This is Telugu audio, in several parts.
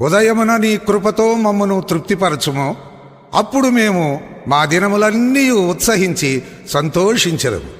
ఉదయమున నీ కృపతో మమ్మను తృప్తిపరచుము. అప్పుడు మేము మా దినములన్నీ ఉత్సహించి సంతోషించరము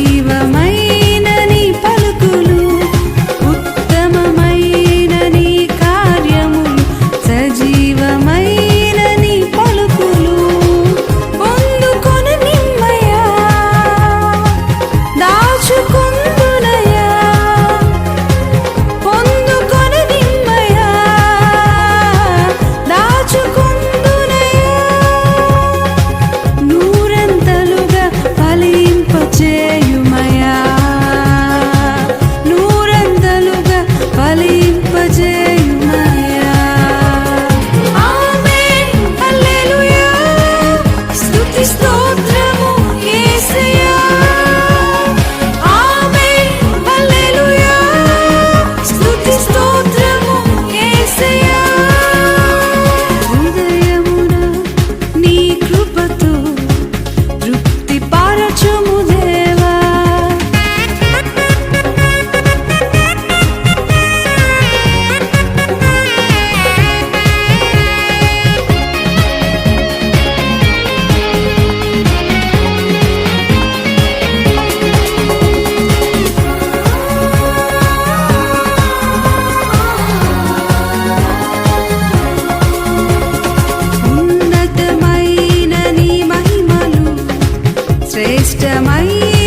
जीवमय ശ്രേഷ്ഠമയ്യ